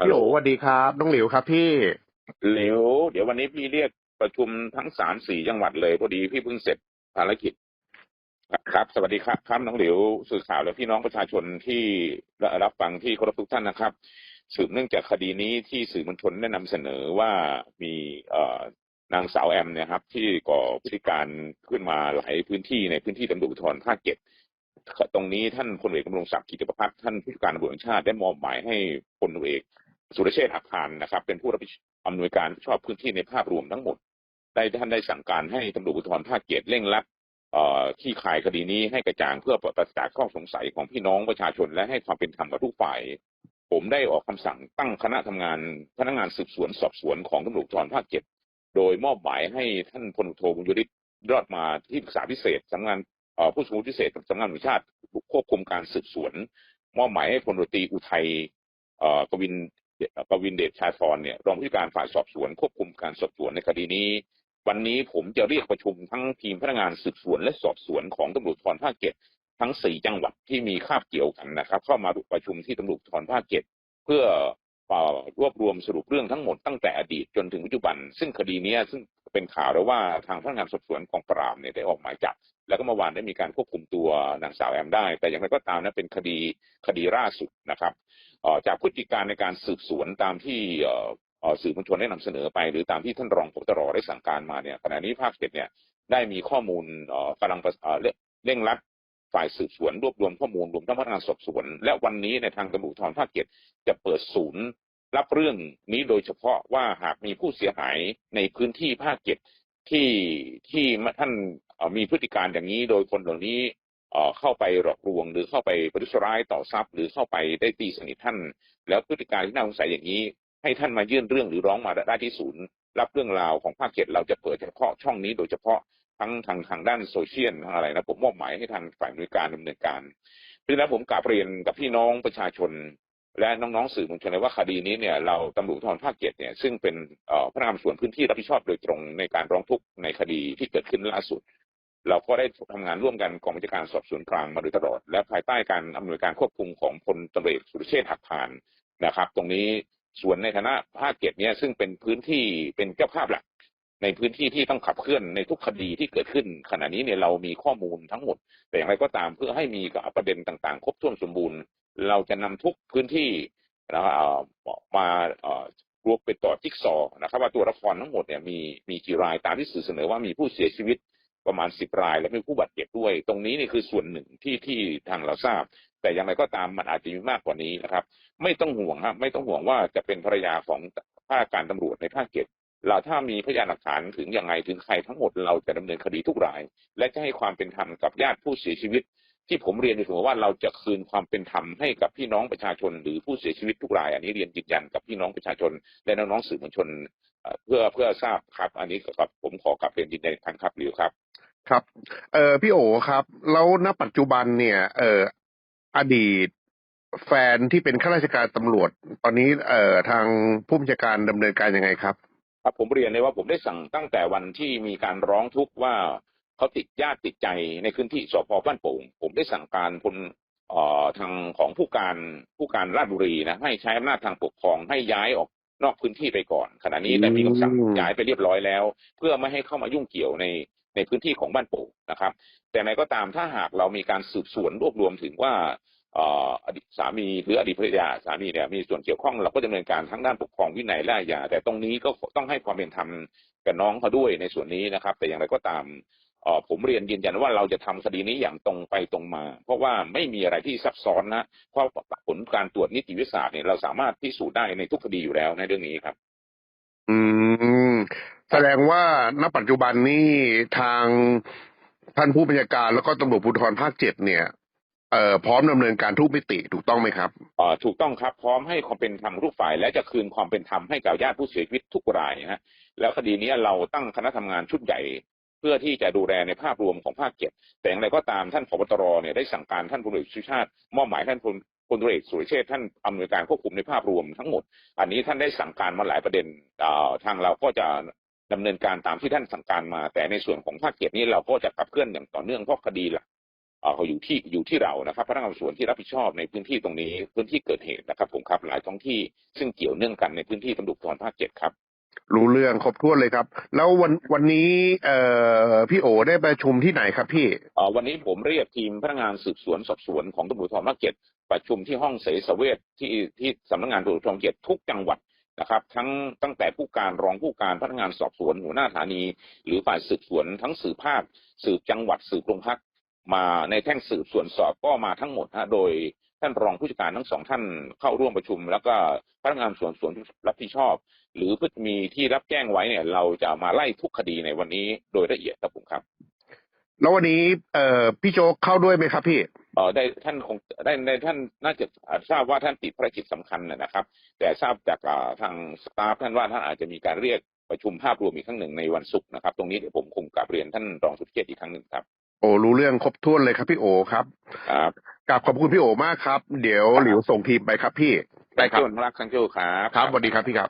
พี่โหลโอสวัสดีครับน้องหลิวครับพี่เหลวเดี๋ยววันนี้พี่เรียกประชุมทั้งสามสี่จังหวัดเลยพอดีพี่เพิ่งเสร็จภารกิจครับ สวัสดีครับครับน้องหลิวสื่อข่าวและพี่น้องประชาชนที่รับฟังที่เคารพทุกท่านนะครับ สืบเนื่องจากคดีนี้ที่สื่อมวลชนได้นำเสนอว่ามีเอ่อนางสาวแอมเนี่ยครับ ที่ก่อพฤติการขึ้นมาหลายพื้นที่ในพื้นที่ตำรวจภูธรภาคเจ็ดตรงนี้ท่านพลเอกกำรงศักดิ์กิติประพัฒน์ท่านผู้การตำรวจแห่งชาติได้มอบหมายให้พลเอก สุรเชษฐ์หักพานนะครับ เป็นผู้รับผิดอำนวยการชอบพื้นที่ในภาพรวมทั้งหมด ได้ท่านได้สั่งการให้ตำรวจภูธรภาคเจ็ดเร่งรัดเอ่อขี้คายคดีนี้ให้กระจ่างเพื่อปราศจากข้อสงสัยของพี่น้องประชาชนและให้ความเป็นธรรมกับทุกฝ่าย ผมได้ออกคำสั่งตั้งคณะทำงานพนักงานสืบสวนสอบสวนของตำรวจภูธรภาคเจ็ดโดยมอบหมายให้ท่านพลโทบุญยริศรอดมาที่ปรึกษาพิเศษสำนักงานเอ่อผู้สมุพิเศษสำนักงานวจแห่งชาติควบคุมการสืบสวน มอบหมายให้พลตรีอุทัยเอ่อกวิน กวินเดชชาธรเนี่ยรองผู้การฝ่ายสอบสวนควบคุมการสอบสวนในคดีนี้ วันนี้ผมจะเรียกประชุมทั้งทีมพนักงานสืบสวนและสอบสวนของตำรวจทรภาคเจ็ดทั้งสี่จังหวัดที่มีคาบเกี่ยวกันนะครับ เข้ามาประชุมที่ตำรวจทรภาคเจ็ดเพื่อรวบรวมสรุปเรื่องทั้งหมดตั้งแต่อดีตจนถึงปัจจุบัน ซึ่งคดีนี้ซึ่ง เป็นข่าวแล้วว่าทางพนักงานสอบสวนกองปราบเนี่ยได้ออกหมายจับแล้วก็เมื่อวานได้มีการควบคุมตัวนางสาวแอมได้ แต่อย่างไรก็ตามนะเป็นคดีคดีล่าสุดนะครับจากพฤติการในการสืบสวนตามที่สื่อมวลชนได้นำเสนอไป หรือตามที่ท่านรองผบตรได้สั่งการมาเนี่ยขณะนี้ภาคเจ็ดเนี่ยได้มีข้อมูลกำลังเร่งรัดฝ่ายสืบสวนรวบรวมข้อมูลรวมทั้งพนักงานสอบสวน และวันนี้ในทางตำรวจภูธรภาคเจ็ดจะเปิดศูนย์ รับเรื่องนี้โดยเฉพาะว่าหากมีผู้เสียหายในพื้นที่ภาคเจ็ดที่ที่ท่านมีพฤติการอย่างนี้ โดยคนเหล่านี้เข้าไปหลอกลวง หรือเข้าไปประทุษร้ายต่อทรัพย์ หรือเข้าไปได้ตีสนิทท่าน แล้วพฤติการที่น่าสงสัยอย่างนี้ ให้ท่านมายื่นเรื่องหรือร้องมาได้ที่ศูนย์ รับเรื่องราวของภาคเจ็ดเราจะเปิดเฉพาะช่องนี้โดยเฉพาะทั้งทางทางด้านโซเชียลทางอะไรนะผมมอบหมายให้ทางฝ่ายบริการดำเนินการเพราะฉะนั้นผมกลับเรียนกับพี่น้องประชาชน และน้องๆสื่อมวลชนเลยว่าคดีนี้เนี่ยเราตำรวจภูธรภาคเจ็ดเนี่ยซึ่งเป็นพนักงานสอบสวนพื้นที่รับผิดชอบโดยตรงในการร้องทุกข์ในคดีที่เกิดขึ้นล่าสุด เราก็ได้ทำงานร่วมกันกองบัญชาการสอบสวนกลางมาโดยตลอด และภายใต้การอำนวยการควบคุมของพลตำรวจเอกสุรเชษฐ์หักพานนะครับ ตรงนี้ส่วนในฐานะภาคเจ็ดเนี่ยซึ่งเป็นพื้นที่เป็นเจ้าภาพหลัก ในพื้นที่ที่ต้องขับเคลื่อนในทุกคดีที่เกิดขึ้น ขณะนี้เนี่ยเรามีข้อมูลทั้งหมด แต่อย่างไรก็ตามเพื่อให้มีประเด็นต่างๆ ครบถ้วนสมบูรณ์ เราจะนำทุกพื้นที่นะครับมารวมเป็นต่อจิ๊กซอว์นะครับว่าตัวละครทั้งหมดเนี่ยมีมีกี่รายตามที่สื่อเสนอว่ามีผู้เสียชีวิตประมาณสิบราย และมีผู้บาดเจ็บด้วย ตรงนี้นี่คือส่วนหนึ่งที่ที่ทางเราทราบ แต่อย่างไรก็ตามมันอาจจะมีมากกว่านี้นะครับ ไม่ต้องห่วงครับไม่ต้องห่วงว่าจะเป็นภรรยาของภาคการตำรวจในภาคเจ็ดเราถ้ามีพยานหลักฐานถึงยังไงถึงใครทั้งหมดเราจะดำเนินคดีทุกราย และจะให้ความเป็นธรรมกับญาติผู้เสียชีวิต ที่ผมเรียนอยู่เสมอว่าเราจะคืนความเป็นธรรมให้กับพี่น้องประชาชน หรือผู้เสียชีวิตทุกราย อันนี้เรียนยืนยันกับพี่น้องประชาชน และน้องๆสื่อมวลชนเอ่อเพื่อเพื่อทราบครับ อันนี้กับผมขอกลับเรียนยืนยันอีกครั้งครับหลิวครับ ครับ เอ่อพี่โอครับ แล้วณปัจจุบันเนี่ย เอ่ออดีตแฟนที่เป็นข้าราชการตำรวจ ตอนนี้เอ่อทางผู้บัญชาการดำเนินการยังไงครับ ครับผมเรียนเลยว่าผมได้สั่งตั้งแต่วันที่มีการร้องทุกข์ว่า เขาติดญาติติดใจในพื้นที่สพบ้านโป่ง ผมได้สั่งการพลเอ่อทางของผู้การผู้การราชบุรีนะให้ใช้อำนาจทางปกครองให้ย้ายออกนอกพื้นที่ไปก่อน ขณะนี้ได้มีคำสั่งอืมย้ายไปเรียบร้อยแล้ว เพื่อไม่ให้เข้ามายุ่งเกี่ยวในในพื้นที่ของบ้านโป่งนะครับ แต่ในก็ตามถ้าหากเรามีการสืบสวนรวบรวมถึงว่าเอ่ออดีตสามีหรืออดีตภรรยาสามีเนี่ยมีส่วนเกี่ยวข้องเราก็ดำเนินการทั้งด้านปกครองวินัยและอาญาแต่ตรงนี้ก็ต้องให้ความเป็นธรรมกับน้องเขาด้วยในส่วนนี้นะครับ แต่อย่างไรก็ตามเอ่อ ผมเรียนยืนยันว่าเราจะทำคดีนี้อย่างตรงไปตรงมา เพราะว่าไม่มีอะไรที่ซับซ้อนนะเพราะผลการตรวจนิติวิทยาศาสตร์เนี่ยเราสามารถพิสูจน์ได้ในทุกคดีอยู่แล้วในเรื่องนี้ครับ อืม แสดงว่าณปัจจุบันนี้ทางท่านผู้บัญชาการแล้วก็ตำรวจภูธรภาคเจ็ดเนี่ยเอ่อพร้อมดำเนินการทุกมิติถูกต้องไหมครับเอ่อถูกต้องครับพร้อมให้ความเป็นธรรมทุกฝ่าย และจะคืนความเป็นธรรมให้กับญาติผู้เสียชีวิตทุกรายนะฮะแล้วคดีนี้เราตั้งคณะทำงานชุดใหญ่ เพื่อที่จะดูแลในภาพรวมของภาคเจ็ดแต่อย่างไรก็ตามท่านผบตรเนี่ยได้สั่งการท่านพลเอกสุชาติมอบหมายท่านพลพลตรวจเอกสุรเชษท่านอำนวยการควบคุมในภาพรวมทั้งหมด อันนี้ท่านได้สั่งการมาหลายประเด็นอ่อทางเราก็จะดำเนินการตามที่ท่านสั่งการมา แต่ในส่วนของภาคเจ็ดนี้เราก็จะขับเคลื่อนอย่างต่อเนื่องเพราะคดีหลักเอ่อเขาอยู่ที่อยู่ที่เรานะครับพนักงานสอบสวนที่รับผิดชอบในพื้นที่ตรงนี้พื้นที่เกิดเหตุนะครับผมครับหลายท้องที่ซึ่งเกี่ยวเนื่องกันในพื้นที่ตำรวจภูธรภาคเจ็ดครับ รู้เรื่องครบถ้วนเลยครับ แล้ววันวันนี้เอ่อพี่โอได้ประชุมที่ไหนครับพี่อ่อวันนี้ผมเรียกทีมพนักงานสืบสวนสอบสวนของตำรวจภูธรภาคเจ็ดประชุมที่ห้องเสสเวทที่ที่สำนักงานตำรวจภูธรภาคเจ็ดทุกจังหวัดนะครับ ทั้งตั้งแต่ผู้การรองผู้การพนักงานสอบสวนหัวหน้าสถานี หรือฝ่ายสืบสวนทั้งสืบภาคสืบจังหวัดสืบโรงพักมาในแท่งสืบสวนสอบก็มาทั้งหมดฮะโดย ท่านรองผู้จัดการทั้งสองท่านเข้าร่วมประชุม แล้วก็พนักงานสวนสวนรับผิดชอบ หรือมีที่รับแจ้งไว้เนี่ย เราจะมาไล่ทุกคดีในวันนี้โดยละเอียดครับผมครับ แล้ววันนี้เอ่อพี่โจกเข้าด้วยไหมครับพี่เออได้ท่านคงได้ได้ท่านน่าจะอ่าทราบว่าท่านติดภารกิจสำคัญนะนะครับ แต่ทราบจากอ่าทางสตาฟท่านว่าท่านอาจจะมีการเรียกประชุมภาพรวมอีกครั้งหนึ่งในวันศุกร์นะครับ ตรงนี้เดี๋ยวผมคงกลับเรียนท่านรองสุทธิเกียรติอีกครั้งหนึ่งครับ โอ้รู้เรื่องครบถ้วนเลยครับพี่โอครับครับ กราบขอบคุณพี่โอมากครับ เดี๋ยวหลิวส่งทีมไปครับพี่ได้ครับรักสังเกตครับ ครับสวัสดีครับพี่ครับ